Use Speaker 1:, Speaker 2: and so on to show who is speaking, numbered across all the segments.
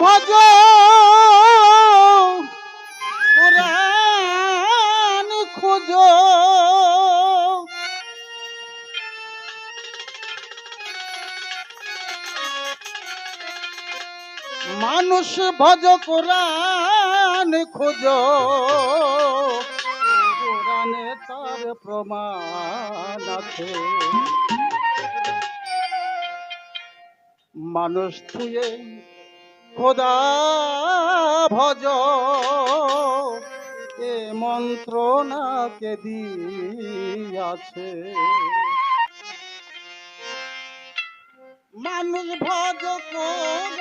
Speaker 1: ভজ কোরআন খোঁজ মানুষ ভজ কোরআন খোঁজ। কোরআনে তার প্রমাণ আছে। মানুষ থুয়ে খোদা ভজ। এ মন্ত্রণাকে দিয়াছে। মানুষ ভজ খোঁজ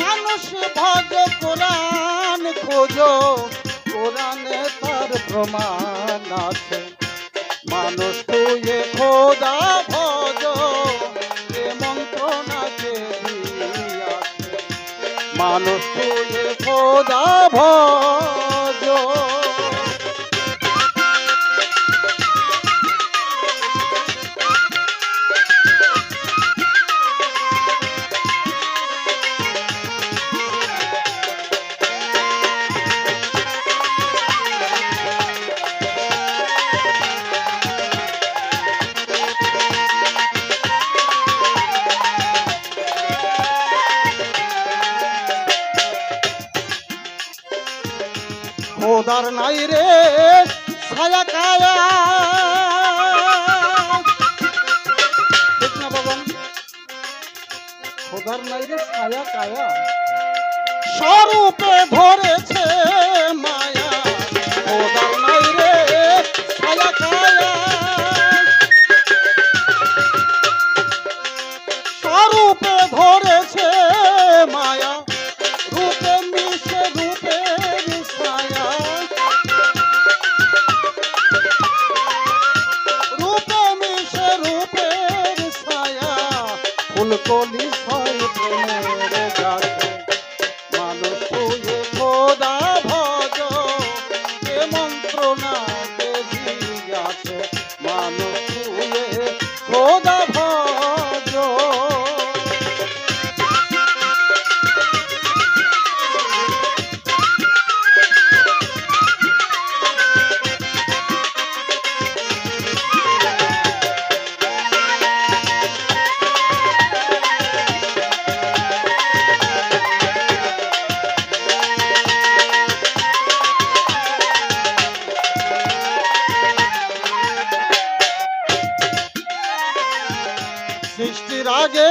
Speaker 1: মানুষ ভজ কোরআন খোঁজ কোরআনে তার প্রমাণ আছে। মানুষ খোদা ভজ খোদার নাই রে, ছায়া কায়া। খোদার নাই রে, ছায়া কায়া। স্বরূপে ধরেছে মায়া। খোদার নাই রে, ছায়া কায়া। ফুলকলি ছয় রাগে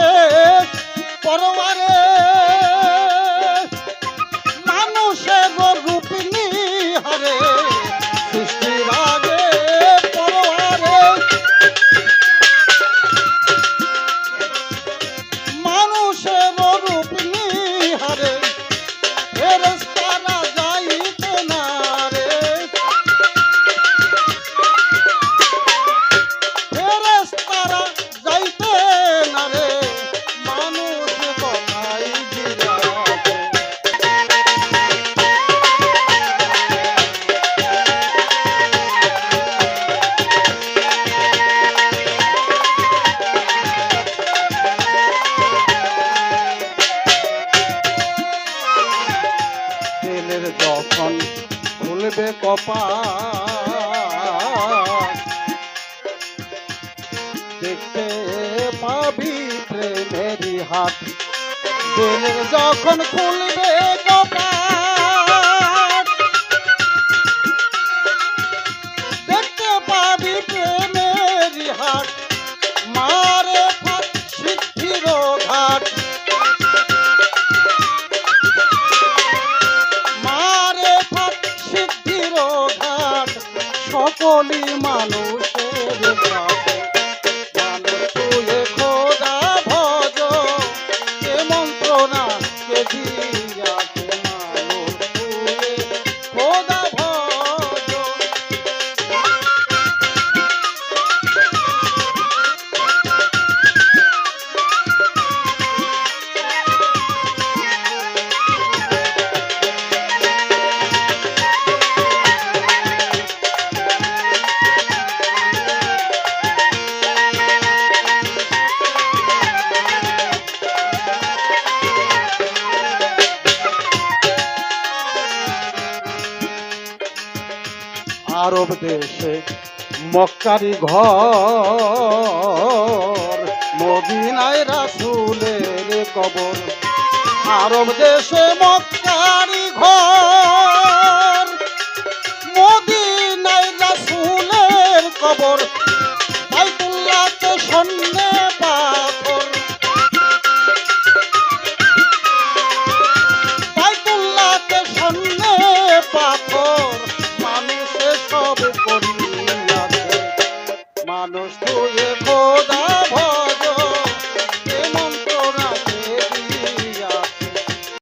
Speaker 1: যখন খুলবে কপাল দেখতে পাবি প্রেমেরি হাত। যখন খুলবে সকলই মানুষের কাছে মানুষ তুই খোদা ভজ কে মন্ত্রণা কে দিয়াছে আরব দেশে মক্কারি ঘর মদিনায় রাসুলের কবর। আরব দেশে মক্কারি ঘর